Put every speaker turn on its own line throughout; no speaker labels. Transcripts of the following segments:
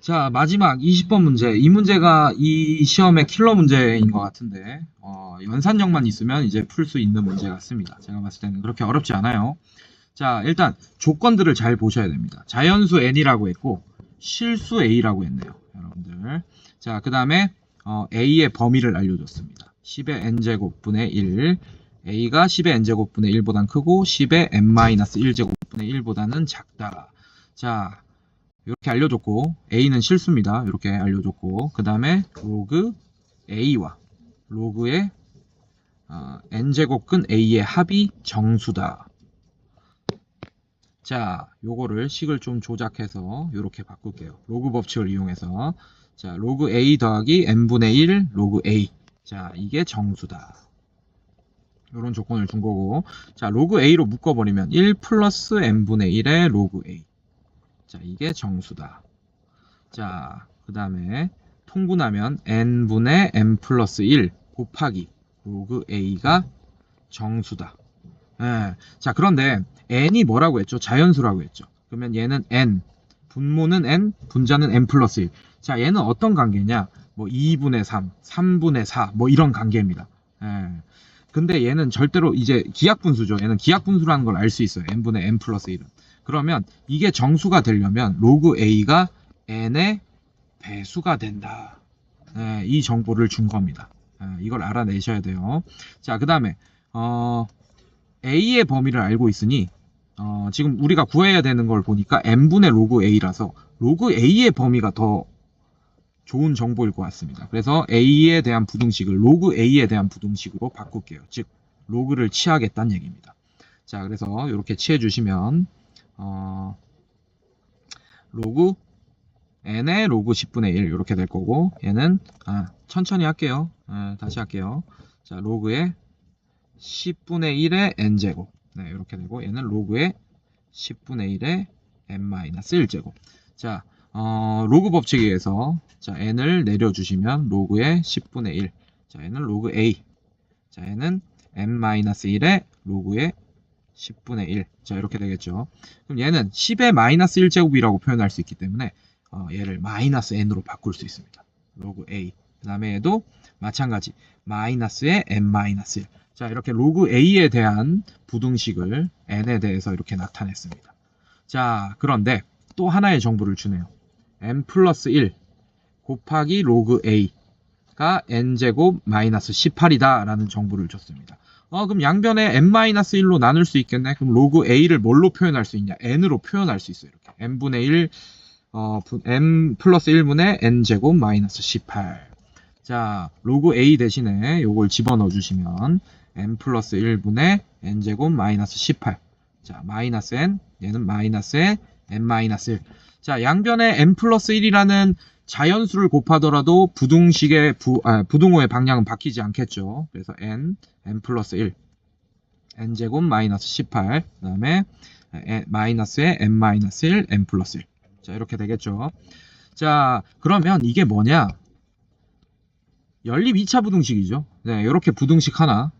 자, 마지막 20번 문제. 이 문제가 이 시험의 킬러 문제인 것 같은데, 어, 연산력만 있으면 이제 풀 수 있는 문제 같습니다. 제가 봤을 때는 그렇게 어렵지 않아요. 자, 일단 조건들을 잘 보셔야 됩니다. 자연수 n이라고 했고, 실수 a라고 했네요. 여러분들. 자, 그 다음에 어, a의 범위를 알려줬습니다. 10의 n제곱분의 1. a가 10의 n제곱분의 1보단 크고 10의 n-1제곱분의 1보다는 작다. 자, 이렇게 알려줬고 a는 실수입니다. 이렇게 알려줬고 그 다음에 로그 a와 로그의 어, n제곱근 a의 합이 정수다. 자, 요거를 식을 좀 조작해서 이렇게 바꿀게요. 로그 법칙을 이용해서 자, 로그 a 더하기 n분의 1 로그 a 자, 이게 정수다. 이런 조건을 준 거고 자, 로그 a로 묶어버리면 1 플러스 n분의 1의 로그 a 자, 이게 정수다. 자, 그 다음에 통분하면 n분의 n 플러스 1 곱하기 로그 a가 정수다. 예. 자, 그런데 n이 뭐라고 했죠? 자연수라고 했죠. 그러면 얘는 n, 분모는 n, 분자는 n 플러스 1. 자, 얘는 어떤 관계냐? 뭐 2분의 3, 3분의 4, 뭐 이런 관계입니다. 예. 근데 얘는 절대로 이제 기하분수죠. 얘는 기하분수라는 걸 알 수 있어요. n분의 n 플러스 1은. 그러면 이게 정수가 되려면 로그 a가 n의 배수가 된다. 예, 이 정보를 준 겁니다. 예, 이걸 알아내셔야 돼요. 자, 그 다음에 어, a의 범위를 알고 있으니 어, 지금 우리가 구해야 되는 걸 보니까 n분의 로그 a라서 로그 a의 범위가 더 좋은 정보일 것 같습니다. 그래서 a에 대한 부등식을 로그 a에 대한 부등식으로 바꿀게요. 즉 로그를 취하겠다는 얘기입니다. 자, 그래서 이렇게 취해 주시면 어, 로그 n의 로그 10분의 1 이렇게 될 거고 얘는 아, 천천히 할게요. 아, 다시 할게요. 자, 로그의 10분의 1의 n제곱 네, 이렇게 되고 얘는 로그의 10분의 1의 n-1제곱 자, 어, 로그 법칙에 의해서 자, n을 내려주시면 로그의 10분의 1 자, 얘는 로그 a 자, 얘는 n-1의 로그의 10분의 1. 자, 이렇게 되겠죠. 그럼 얘는 10의 마이너스 1제곱이라고 표현할 수 있기 때문에 어, 얘를 마이너스 n으로 바꿀 수 있습니다. 로그 a. 그 다음에 얘도 마찬가지. 마이너스의 n-1. 자, 이렇게 로그 a에 대한 부등식을 n에 대해서 이렇게 나타냈습니다. 자, 그런데 또 하나의 정보를 주네요. n 플러스 1 곱하기 로그 a가 n제곱 마이너스 18이다 라는 정보를 줬습니다. 어, 그럼 양변에 n-1로 나눌 수 있겠네. 그럼 로그 a를 뭘로 표현할 수 있냐? n으로 표현할 수 있어요. 이렇게 n분의 1, 어, n 플러스 1분의 n제곱 마이너스 18. 자, 로그 a 대신에 요걸 집어넣어 주시면 n 플러스 1분의 n제곱 마이너스 18. 자, 마이너스 n, 얘는 마이너스의 n 마이너스 1. 자, 양변에 n 플러스 1이라는 자연수를 곱하더라도 부등식의 부, 아, 부등호의 방향은 바뀌지 않겠죠. 그래서 n, n 플러스 1, n제곱 마이너스 18, 그 다음에 마이너스의 n 마이너스 1, n 플러스 1. 자, 이렇게 되겠죠. 자, 그러면 이게 뭐냐? 연립 2차 부등식이죠. 네, 이렇게 부등식 하나,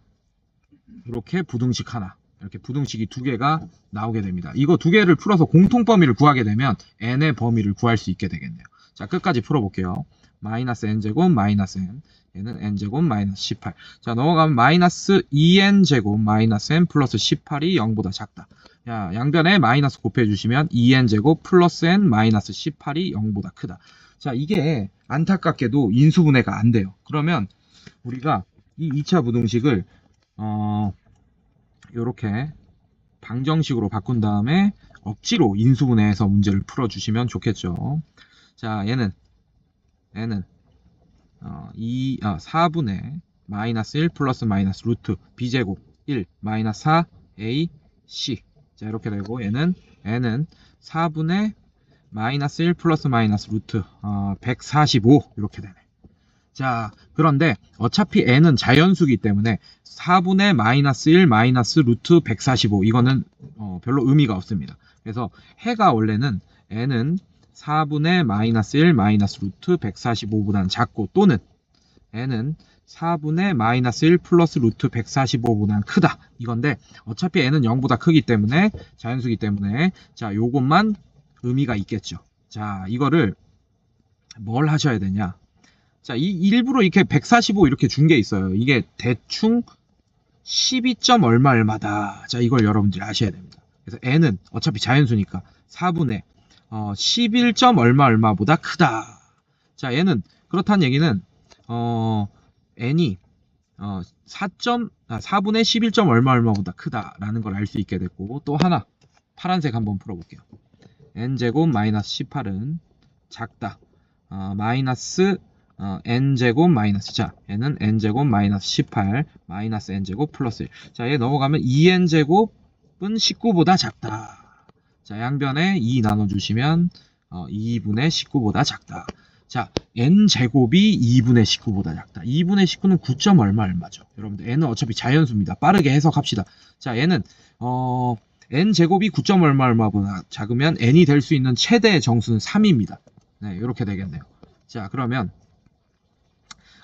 이렇게 부등식 하나, 이렇게 부등식이 두 개가 나오게 됩니다. 이거 두 개를 풀어서 공통 범위를 구하게 되면 n의 범위를 구할 수 있게 되겠네요. 자, 끝까지 풀어볼게요. 마이너스 n제곱 마이너스 n 얘는 n제곱 마이너스 18 자, 넘어가면 마이너스 2n제곱 마이너스 n 플러스 18이 0보다 작다. 야, 양변에 마이너스 곱해주시면 2n제곱 플러스 n 마이너스 18이 0보다 크다. 자, 이게 안타깝게도 인수분해가 안 돼요. 그러면 우리가 이 2차 부등식을 어, 요렇게 방정식으로 바꾼 다음에 억지로 인수분해해서 문제를 풀어주시면 좋겠죠. 자, 얘는 얘는 어, 2, 아, 4분의 마이너스 1 플러스 마이너스 루트 b제곱 1 마이너스 4 a c 자 이렇게 되고 얘는 n은 4분의 마이너스 1 플러스 마이너스 루트 어, 145 이렇게 되네. 자 그런데 어차피 n은 자연수기 때문에 4분의 마이너스 1 마이너스 루트 145 이거는 어, 별로 의미가 없습니다. 그래서 해가 원래는 n은 4분의 마이너스 1 마이너스 루트 145보다는 작고 또는 n은 4분의 마이너스 1 플러스 루트 145보다는 크다. 이건데 어차피 n은 0보다 크기 때문에 자연수기 때문에 자 요것만 의미가 있겠죠. 자 이거를 뭘 하셔야 되냐? 자, 이 일부러 이렇게 145 이렇게 준 게 있어요. 이게 대충 12점 얼마 얼마다. 자, 이걸 여러분들이 아셔야 됩니다. 그래서 n은 어차피 자연수니까 4분의 어, 11점 얼마 얼마보다 크다. 자, 얘는 그렇다는 얘기는 어, n이 어, 4. 아, 4분의 11점 얼마 얼마보다 크다라는 걸 알 수 있게 됐고 또 하나 파란색 한번 풀어볼게요. n제곱 마이너스 18은 작다. 어, 마이너스 어, n제곱 마이너스 자 얘는 n제곱 마이너스 18 마이너스 n제곱 플러스 1. 자, 얘 넘어가면 2n제곱은 19보다 작다. 자, 양변에 2 나눠주시면 어, 2분의 19보다 작다. 자, n제곱이 2분의 19보다 작다. 2분의 19는 9점 얼마 얼마죠? 여러분들 n은 어차피 자연수입니다. 빠르게 해석합시다. 자, 얘는 어, n제곱이 9점 얼마 얼마보다 작으면 n이 될 수 있는 최대의 정수는 3입니다. 네, 이렇게 되겠네요. 자, 그러면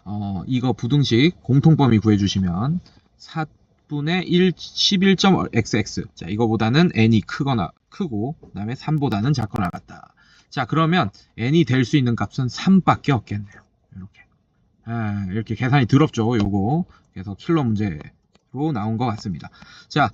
어, 이거 부등식 공통범위 구해주시면 4 분의 1, 11.xx. 자, 이거보다는 n이 크거나 크고, 그 다음에 3보다는 작거나 같다. 자, 그러면 n이 될 수 있는 값은 3밖에 없겠네요. 이렇게. 아, 이렇게 계산이 더럽죠, 요거. 그래서 킬러 문제로 나온 것 같습니다. 자,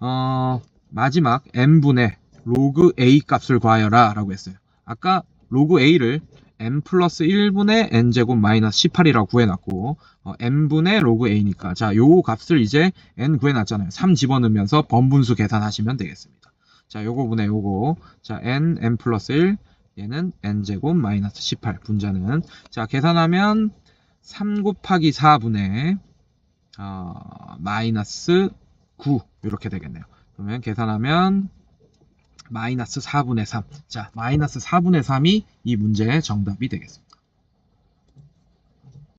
어, 마지막 n분의 로그 a 값을 구하여라 라고 했어요. 아까 로그 a를 n 플러스 1분의 n제곱 마이너스 18이라고 구해놨고 어, n분의 로그 a니까. 자 요 값을 이제 n 구해놨잖아요. 3 집어넣으면서 번분수 계산하시면 되겠습니다. 자 요거 분의 요거. 자 n n 플러스 1 얘는 n제곱 마이너스 18 분자는. 자 계산하면 3 곱하기 4분의 어, 마이너스 9 이렇게 되겠네요. 그러면 계산하면 마이너스 4분의 3. 자, 마이너스 4분의 3이 이 문제의 정답이 되겠습니다.